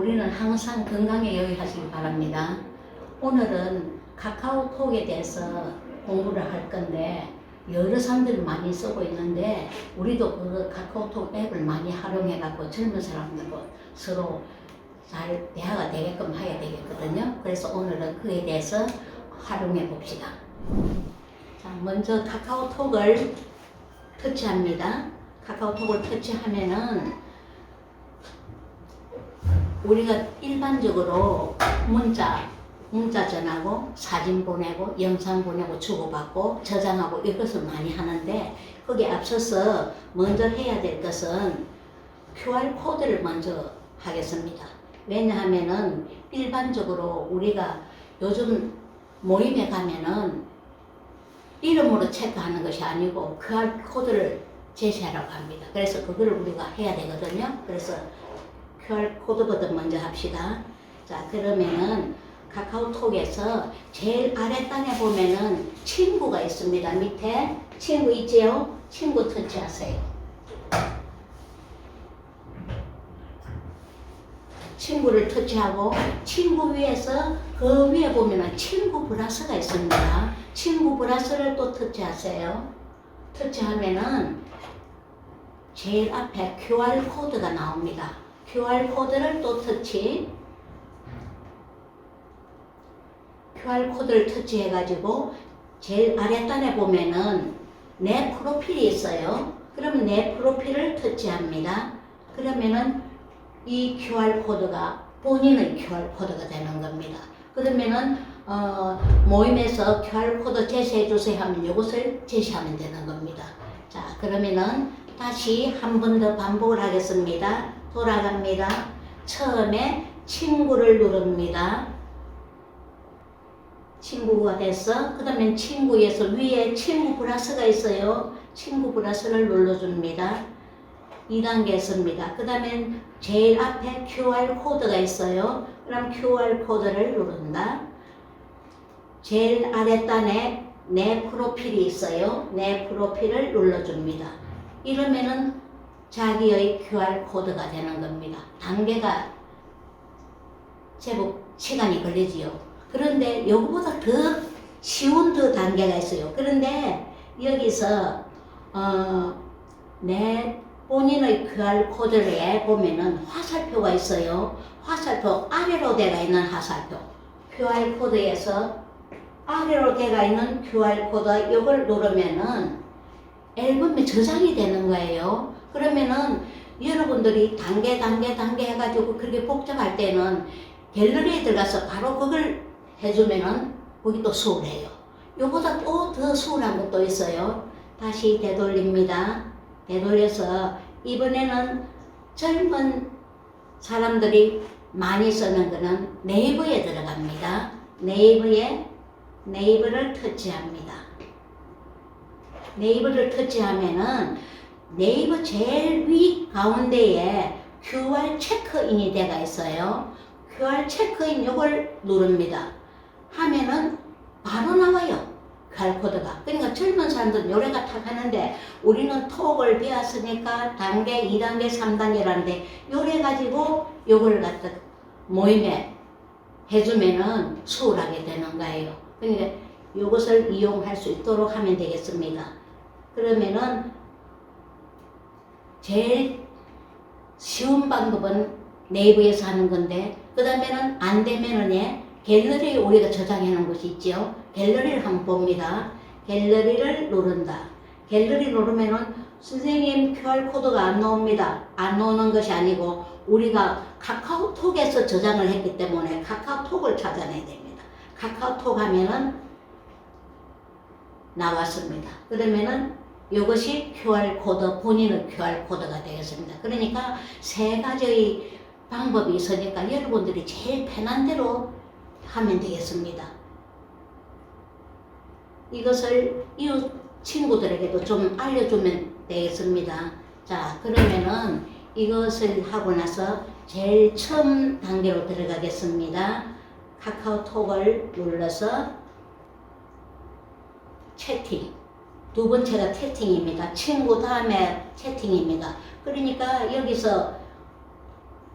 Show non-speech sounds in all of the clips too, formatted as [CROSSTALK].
우리는 항상 건강에 유의하시기 바랍니다. 오늘은 카카오톡에 대해서 공부를 할 건데 여러 사람들이 많이 쓰고 있는데 우리도 그 카카오톡 앱을 많이 활용해 갖고 젊은 사람들과 서로 잘 대화가 되게끔 해야 되겠거든요. 그래서 오늘은 그에 대해서 활용해 봅시다. 자, 먼저 카카오톡을 터치합니다. 카카오톡을 터치하면은 우리가 일반적으로 문자, 문자 전하고 사진 보내고 영상 보내고 주고받고 저장하고 이것을 많이 하는데 거기에 앞서서 먼저 해야 될 것은 QR 코드를 먼저 하겠습니다. 왜냐하면은 일반적으로 우리가 요즘 모임에 가면은 이름으로 체크하는 것이 아니고 QR 코드를 제시하라고 합니다. 그래서 그거를 우리가 해야 되거든요. 그래서 QR 코드부터 먼저 합시다. 자, 그러면은 카카오톡에서 제일 아랫단에 보면은 친구가 있습니다. 밑에 친구 있지요? 친구 터치하세요. 친구를 터치하고 친구 위에서 그 위에 보면은 친구 플러스가 있습니다. 친구 플러스를 또 터치하세요. 터치하면은 제일 앞에 QR 코드가 나옵니다. QR 코드를 또 터치. QR 코드를 터치해가지고 제일 아랫단에 보면은 내 프로필이 있어요. 그러면 내 프로필을 터치합니다. 그러면은 이 QR 코드가 본인의 QR 코드가 되는 겁니다. 그러면은 어, 모임에서 QR 코드 제시해 주세요 하면 이것을 제시하면 되는 겁니다. 자, 그러면은 다시 한 번 더 반복을 하겠습니다. 돌아갑니다. 처음에 친구를 누릅니다. 친구가 됐어. 그 다음에 친구에서 위에 친구 플러스가 있어요. 친구 플러스를 눌러줍니다. 2단계였습니다. 그 다음에 제일 앞에 QR 코드가 있어요. 그럼 QR 코드를 누른다. 제일 아랫단에 내 프로필이 있어요. 내 프로필을 눌러줍니다. 이러면은 자기의 QR 코드가 되는 겁니다. 단계가 제법 시간이 걸리지요. 그런데 요거보다 더 쉬운 더 단계가 있어요. 그런데 여기서 어, 내 본인의 QR 코드에 보면은 화살표가 있어요. 화살표 아래로 되어 있는 화살표. QR 코드에서 아래로 되어 있는 QR 코드 이걸 누르면은 앨범에 저장이 되는 거예요. 그러면은 여러분들이 단계 단계 단계 해가지고 그렇게 복잡할 때는 갤러리에 들어가서 바로 그걸 해주면은 거기 또 수월해요. 요보다 또 더 수월한 것도 있어요. 다시 되돌립니다. 되돌려서 이번에는 젊은 사람들이 많이 쓰는 거는 네이버에 들어갑니다. 네이버에 네이버를 터치합니다. 네이버를 터치하면은 네이버 제일 위 가운데에 QR 체크인이 되가 있어요. QR 체크인 요걸 누릅니다. 하면은 바로 나와요. QR 코드가. 그러니까 젊은 사람들은 요래가 탁 하는데 우리는 톡을 배웠으니까 단계, 2단계, 3단계라는데 요래 가지고 요걸 갖다 모임에 해주면은 수월하게 되는 거예요. 그러니까 요것을 이용할 수 있도록 하면 되겠습니다. 그러면은 제일 쉬운 방법은 네이버에서 하는 건데 그 다음에는 안 되면은 예, 갤러리에 우리가 저장해 놓은 곳이 있죠. 갤러리를 한번 봅니다. 갤러리를 누른다. 갤러리 누르면은 선생님 QR 코드가 안 나옵니다. 안 나오는 것이 아니고 우리가 카카오톡에서 저장을 했기 때문에 카카오톡을 찾아내야 됩니다. 카카오톡 하면은 나왔습니다. 그러면은 이것이 QR 코드, 본인의 QR 코드가 되겠습니다. 그러니까 세 가지의 방법이 있으니까 여러분들이 제일 편한 대로 하면 되겠습니다. 이것을 이웃 친구들에게도 좀 알려주면 되겠습니다. 자, 그러면은 이것을 하고 나서 제일 처음 단계로 들어가겠습니다. 카카오톡을 눌러서 채팅. 두 번째가 채팅입니다. 친구 다음에 채팅입니다. 그러니까 여기서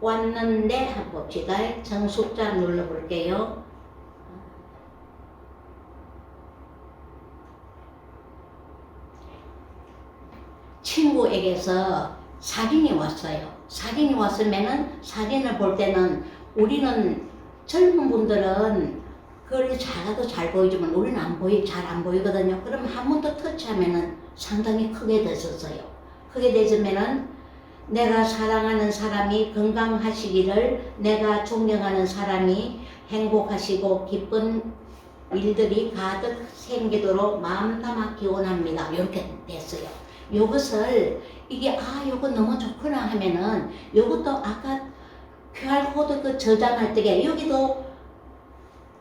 왔는데 한번 봅시다. 정숙자 눌러볼게요. 친구에게서 사진이 왔어요. 사진이 왔으면은 사진을 볼 때는 우리는 젊은 분들은 그걸 작아도 잘 보이지만 우리는 안 보이 잘 안 보이거든요. 그럼 한 번 더 터치하면은 상당히 크게 됐었어요. 크게 되면은 내가 사랑하는 사람이 건강하시기를 내가 존경하는 사람이 행복하시고 기쁜 일들이 가득 생기도록 마음 담아 기원합니다. 이렇게 됐어요. 요것을 이게 아 요거 너무 좋구나 하면은 요것도 아까 QR코드 그 저장할 때에 여기도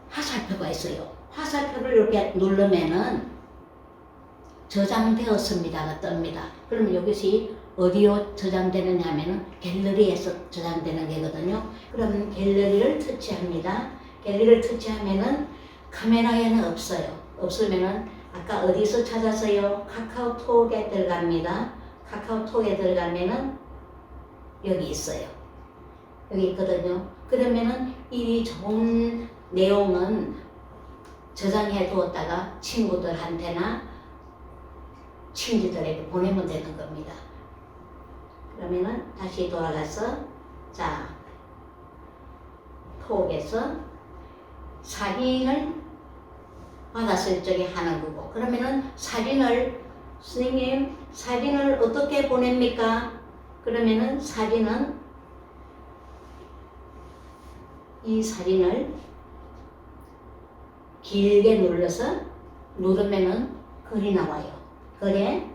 화살표가 있어요. 화살표를 이렇게 누르면은 저장되었습니다가 뜹니다. 그러면 이것이 어디로 저장되느냐 하면은 갤러리에서 저장되는 게거든요. 그러면 갤러리를 터치합니다. 갤러리를 터치하면은 카메라에는 없어요. 없으면은 아까 어디서 찾았어요? 카카오톡에 들어갑니다. 카카오톡에 들어가면은 여기 있어요. 여기 있거든요. 그러면은 이 좋은 내용은 저장해 두었다가 친구들한테나 친구들에게 보내면 되는 겁니다. 그러면은 다시 돌아가서 자 톡에서 사진을 받았을 적에 하는 거고 그러면은 사진을 선생님 사진을 어떻게 보냅니까? 그러면은 사진은 이 사진을 길게 눌러서 누르면은 글이 나와요. 글에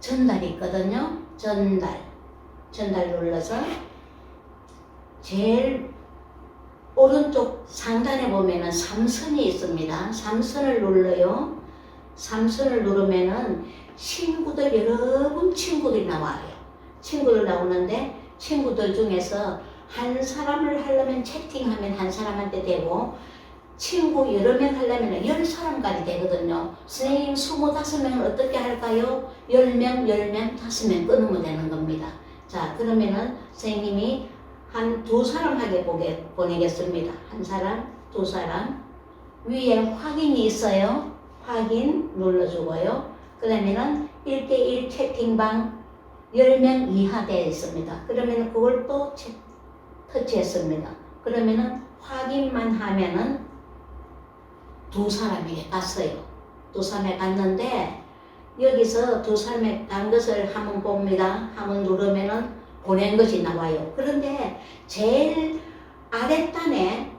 전달이 있거든요. 전달. 전달 눌러서 제일 오른쪽 상단에 보면은 삼선이 있습니다. 삼선을 눌러요. 삼선을 누르면은 친구들 여러분 친구들이 나와요. 친구들 나오는데 친구들 중에서 한 사람을 하려면 채팅하면 한 사람한테 되고 친구 여러 명 하려면 열 사람까지 되거든요. 선생님 스물다섯 명을 어떻게 할까요? 열 명, 열 명, 다섯 명 끊으면 되는 겁니다. 자 그러면은 선생님이 한 두 사람 하게 보게, 보내겠습니다. 한 사람, 두 사람. 위에 확인이 있어요. 확인 눌러주고요. 그 다음에는 1대1 채팅방 10명 이하 되어 있습니다. 그러면 그걸 또 채, 터치했습니다. 그러면은 확인만 하면은 두 사람에게 갔어요. 두 사람에 갔는데 여기서 두 사람에 간 것을 한번 봅니다. 한번 누르면은 보낸 것이 나와요. 그런데 제일 아랫단에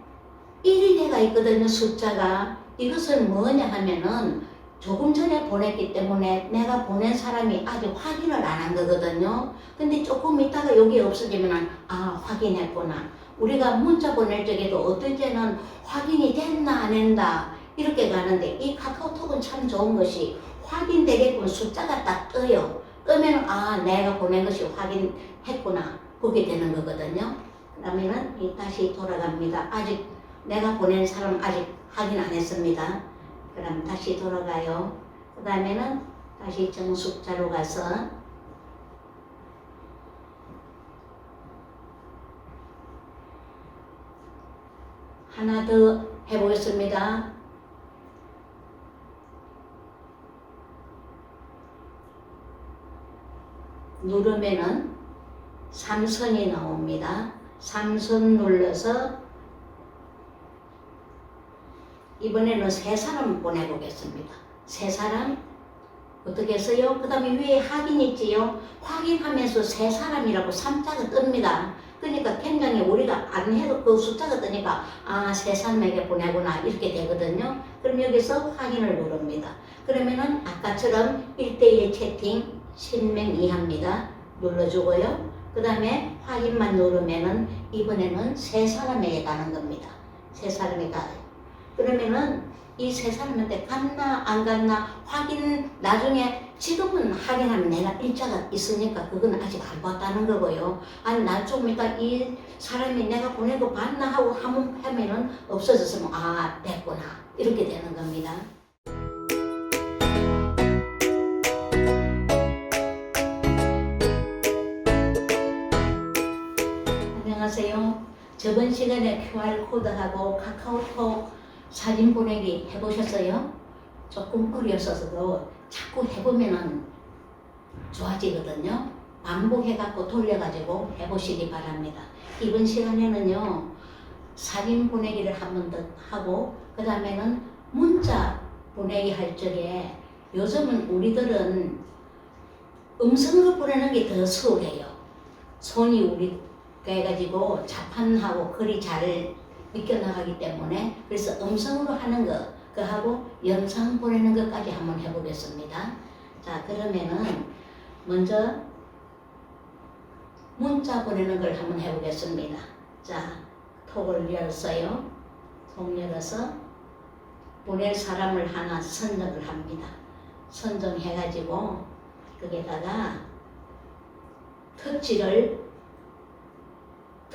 1이 내가 있거든요. 숫자가. 이것은 뭐냐 하면은 조금 전에 보냈기 때문에 내가 보낸 사람이 아직 확인을 안 한 거거든요. 근데 조금 있다가 여기 없어지면 아 확인했구나. 우리가 문자 보낼 적에도 어떨 때는 확인이 됐나 안 했나 이렇게 가는데 이 카카오톡은 참 좋은 것이 확인되게끔 숫자가 딱 떠요. 뜨면 아 내가 보낸 것이 확인했구나 그게 되는 거거든요. 그러면은 이 다시 돌아갑니다. 아직 내가 보낸 사람 아직 확인 안 했습니다. 그럼 다시 돌아가요. 그 다음에는 다시 정숙자로 가서 하나 더 해보겠습니다. 누르면은 삼선이 나옵니다. 삼선 눌러서 이번에는 세 사람 보내보겠습니다. 세 사람 어떻게 했어요? 그 다음에 위에 확인 있지요? 확인하면서 세 사람이라고 삼자가 뜹니다. 그러니까 굉장히 우리가 안 해도 그 숫자가 뜨니까 아, 세 사람에게 보내구나 이렇게 되거든요. 그럼 여기서 확인을 누릅니다. 그러면은 아까처럼 1대1 채팅 10명 이하입니다. 눌러주고요. 그 다음에 확인만 누르면은 이번에는 세 사람에게 가는 겁니다. 세 사람이 가요. 그러면은 이 세 사람한테 갔나 안 갔나 확인 나중에 지금은 확인하면 내가 일자가 있으니까 그건 아직 안 봤다는 거고요. 아니 나 조금 이따 이 사람이 내가 거 봤나 하고 한번 하면은 없어졌으면 아 됐구나 이렇게 되는 겁니다. 저번 시간에 QR코드하고 카카오톡 사진 보내기 해보셨어요? 조금 어려서도 자꾸 해보면은 좋아지거든요. 반복해갖고 돌려가지고 해보시기 바랍니다. 이번 시간에는요, 사진 보내기를 한 번 더 하고, 그 다음에는 문자 보내기 할 적에 요즘은 우리들은 음성으로 보내는 게 더 수월해요. 손이 우리 해가지고 자판하고 글이 잘 믿겨나가기 때문에 그래서 음성으로 하는 거 그하고 영상 보내는 것까지 한번 해보겠습니다. 자 그러면은 먼저 문자 보내는 걸 한번 해보겠습니다. 자 톡을 열었어요. 톡 열어서 보낼 사람을 하나 선정을 합니다. 선정해가지고 거기다가 터치를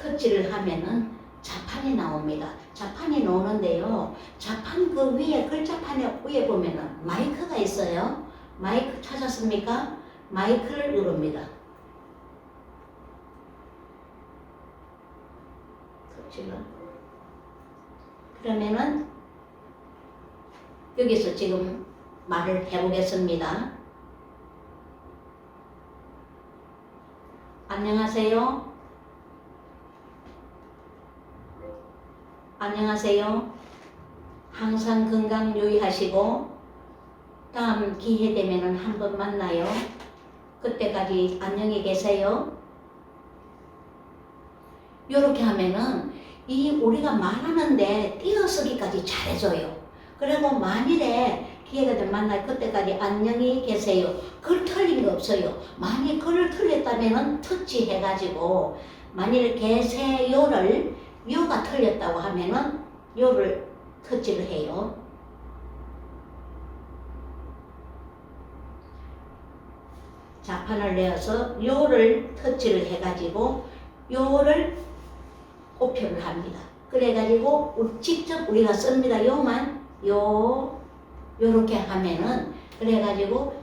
터치를 하면은 자판이 나옵니다. 자판이 나오는데요. 자판 그 위에 글자판에 위에 보면은 마이크가 있어요. 마이크 찾았습니까? 마이크를 누릅니다. 터치를. 그러면은 여기서 지금 말을 해보겠습니다. 안녕하세요. 안녕하세요. 항상 건강 유의하시고 다음 기회 되면은 한번 만나요. 그때까지 안녕히 계세요. 이렇게 하면은 이 우리가 말하는데 띄어쓰기까지 잘해줘요. 그리고 만일에 기회가 되면 만날 그때까지 안녕히 계세요. 글 틀린 거 없어요. 만일 글을 틀렸다면은 터치해가지고 만일 계세요를 요가 틀렸다고 하면은 요를 터치를 해요. 자판을 내어서 요를 터치를 해가지고 요를 꼽표를 합니다. 그래가지고 우- 직접 우리가 씁니다. 요만 요 요렇게 하면은 그래가지고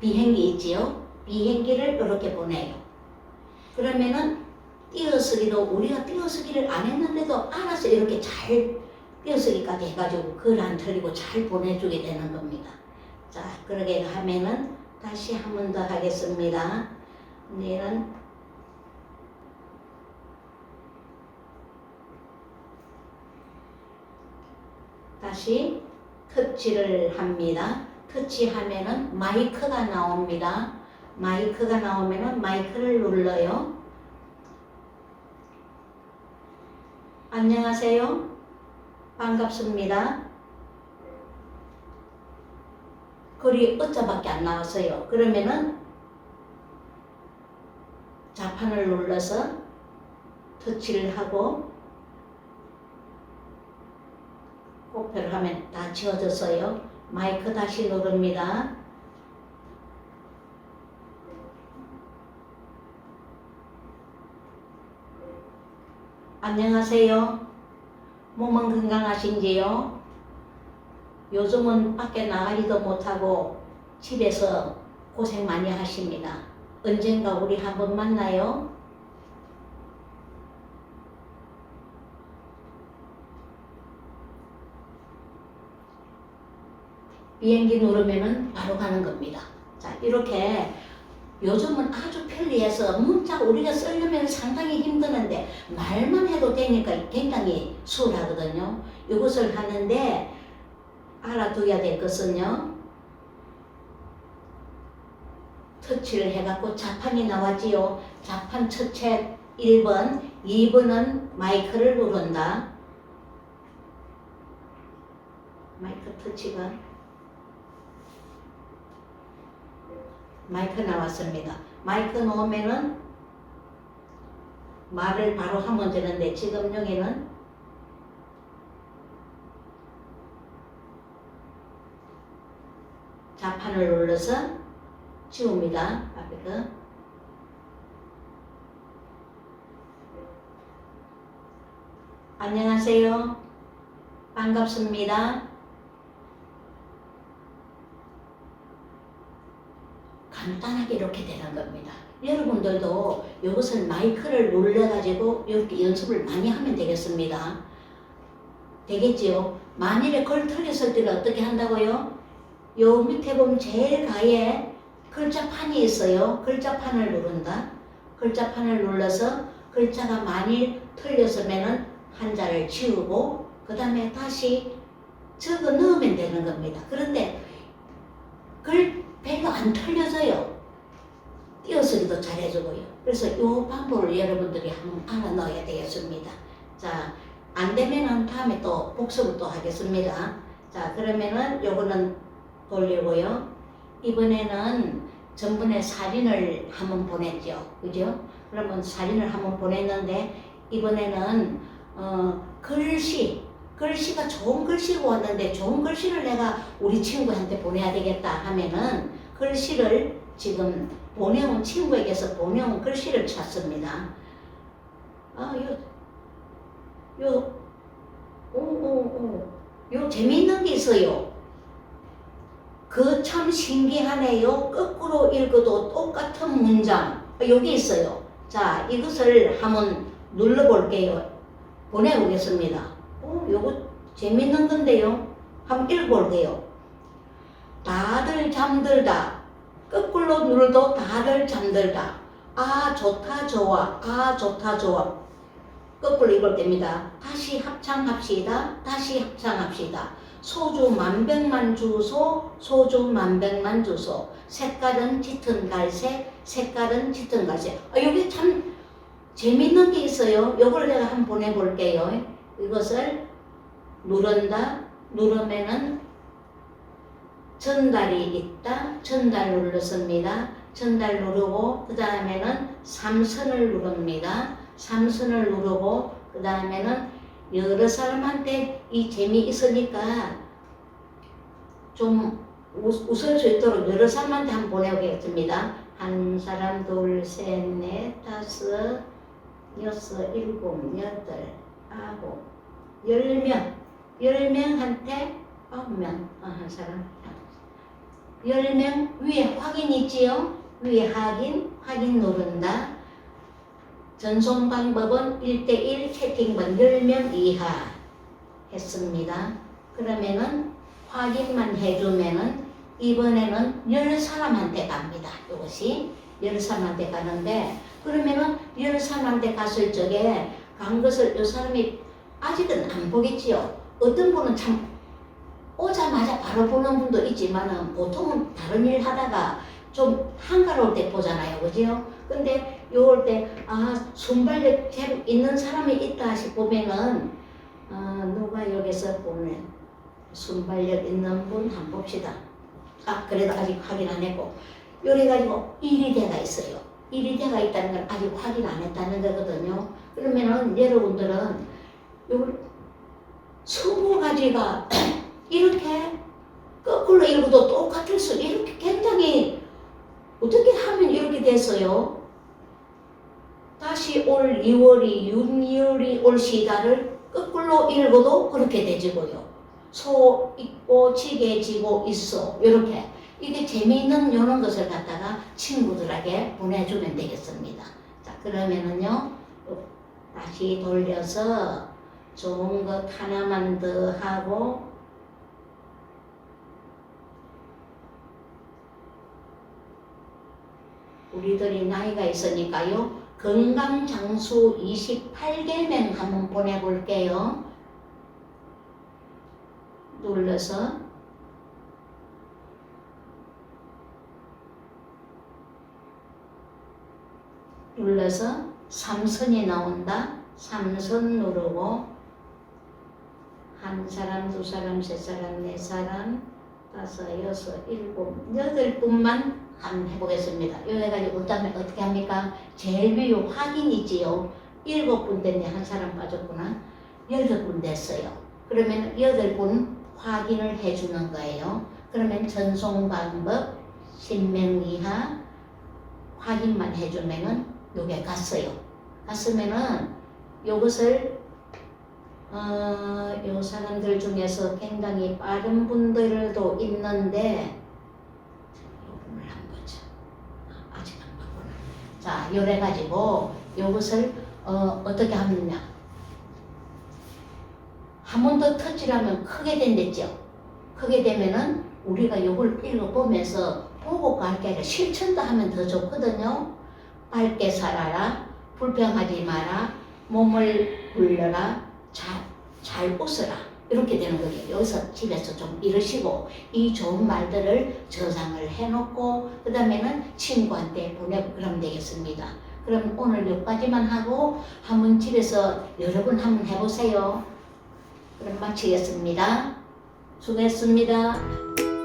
비행기 있지요. 비행기를 이렇게 보내요. 그러면은 띄어쓰기도 우리가 띄어쓰기를 안 했는데도 알아서 이렇게 잘 띄어쓰기까지 해가지고 글 안 틀리고 잘 보내주게 되는 겁니다. 자, 그러게 하면은 다시 한 번 더 하겠습니다. 내일은 다시 터치를 합니다. 터치하면은 마이크가 나옵니다. 마이크가 나오면은 마이크를 눌러요. 안녕하세요. 반갑습니다. 글이 어짜밖에 안 나왔어요. 그러면은 자판을 눌러서 터치를 하고 코표를 하면 다 지워졌어요. 마이크 다시 누릅니다. 안녕하세요. 몸은 건강하신지요? 요즘은 밖에 나가지도 못하고 집에서 고생 많이 하십니다. 언젠가 우리 한번 만나요. 비행기 누르면은 바로 가는 겁니다. 자, 이렇게 요즘은 아주 편리해서 문자 우리가 쓰려면 상당히 힘드는데 말만 해도 되니까 굉장히 수월하거든요. 이것을 하는데 알아둬야 될 것은요. 터치를 해갖고 자판이 나왔지요. 자판 첫째 1번, 2번은 마이크를 누른다. 마이크 터치가 마이크 나왔습니다. 마이크 놓으면은 말을 바로 하면 되는데 지금 여기는 자판을 눌러서 지웁니다. 앞에 거. 안녕하세요. 반갑습니다. 간단하게 이렇게 되는 겁니다. 여러분들도 이것을 마이크를 눌러가지고 이렇게 연습을 많이 하면 되겠습니다. 되겠지요? 만일에 걸 틀렸을 때는 어떻게 한다고요? 요 밑에 보면 제일 가에 글자판이 있어요. 글자판을 누른다. 글자판을 눌러서 글자가 만일 틀렸으면은 한자를 지우고 그 다음에 다시 적어 넣으면 되는 겁니다. 그런데 글 배가 안 틀려져요. 띄어쓰기도 잘해주고요. 그래서 이 방법을 여러분들이 한번 알아 넣어야 되겠습니다. 자, 안 되면은 다음에 또 복습을 또 하겠습니다. 자, 그러면은 요거는 돌리고요. 이번에는 전번에 사진을 한번 보냈죠. 그죠? 그러면 사진을 한번 보냈는데 이번에는 어, 글씨 글씨가 좋은 글씨가 왔는데 좋은 글씨를 내가 우리 친구한테 보내야 되겠다 하면은 글씨를 지금 보내온 친구에게서 보내온 글씨를 찾습니다. 아, 요, 요, 오, 오, 오, 요 재미있는 게 있어요. 그 참 신기하네요. 거꾸로 읽어도 똑같은 문장. 여기 있어요. 자, 이것을 한번 눌러볼게요. 보내보겠습니다. 어, 요거 재밌는 건데요. 한번 읽어볼게요. 다들 잠들다. 거꾸로 눌러도 다들 잠들다. 아, 좋다, 좋아. 아, 좋다, 좋아. 거꾸로 읽을 때입니다. 다시 합창합시다. 다시 합창합시다. 소주 만병만 주소, 소주 만병만 주소. 색깔은 짙은 갈색, 색깔은 짙은 갈색. 아, 여기 참 재밌는 게 있어요. 요걸 내가 한번 보내볼게요. 이것을 누른다. 누르면은 전달이 있다. 전달 눌렀습니다. 전달 누르고 그 다음에는 삼선을 누릅니다. 삼선을 누르고 그 다음에는 여러 사람한테 이 재미 있으니까 좀 웃- 웃을 수 있도록 여러 사람한테 한번 보내보겠습니다. 한 사람, 둘, 셋, 넷, 다섯, 여섯, 일곱, 여덟, 아홉, 열 명, 열 명한테 아홉 명, 어, 한 사람, 열 명 위에 확인 있지요? 위에 확인, 확인 누른다. 전송 방법은 1대1 채팅번 10명 이하 했습니다. 그러면은 확인만 해주면은 이번에는 10사람한테 갑니다. 이것이 10사람한테 가는데 그러면은 10사람한테 갔을 적에 간 것을 이 사람이 아직은 안 보겠지요. 어떤 분은 참 오자마자 바로 보는 분도 있지만은 보통은 다른 일 하다가 좀 한가로울 때 보잖아요. 그죠? 근데 요럴 때, 아, 순발력 좀 있는 사람이 있다 싶으면은, 어, 누가 여기서 보면, 순발력 있는 분 한번 봅시다. 아, 그래도 아직 확인 안 했고. 요래가지고 1위대가 있어요. 1위대가 있다는 건 아직 확인 안 했다는 거거든요. 그러면은 여러분들은 요 스무 가지가 [CLEARS THROAT] 이렇게 거꾸로 읽어도 똑같을 수, 이렇게 굉장히 어떻게 하면 이렇게 됐어요? 다시 올 2월이 윤열이 올 시다를 거꾸로 읽어도 그렇게 되지고요. 소 있고 지게 지고 있어 이렇게 이게 재미있는 이런 것을 갖다가 친구들에게 보내주면 되겠습니다. 자 그러면은요 어, 다시 돌려서 좋은 것 하나만 더 하고 우리들이 나이가 있으니까요. 건강 장수 28개명 한번 보내볼게요. 눌러서 눌러서 삼선이 나온다. 삼선 누르고 한 사람, 두 사람, 세 사람, 네 사람, 다섯, 여섯, 일곱, 여덟 분만 한번 해보겠습니다. 이거 해가지고 그다음에 어떻게 합니까? 제일 위에 확인 있지요. 일곱 분 됐네 한 사람 빠졌구나. 여덟 분 됐어요. 그러면 여덟 분 확인을 해주는 거예요. 그러면 전송 방법 10명 이하 확인만 해주면은 요게 갔어요. 갔으면은 요것을 어, 요 사람들 중에서 굉장히 빠른 분들도 있는데 요분을 보자. 아, 아직 안 봤구나. 자, 요래 가지고 요것을 어, 어떻게 하느냐. 한 번 더 터치하면 크게 된댔죠. 크게 되면은 우리가 요걸 읽어보면서 보고 아니라 실천도 하면 더 좋거든요. 밝게 살아라. 불평하지 마라. 몸을 굴려라. 잘, 잘 웃어라. 이렇게 되는 거예요. 여기서 집에서 좀 이러시고 이 좋은 말들을 저장을 해놓고 그 다음에는 친구한테 보내고 그러면 되겠습니다. 그럼 오늘 여기까지만 하고 한번 집에서 여러 번 한번 해보세요. 그럼 마치겠습니다. 수고했습니다.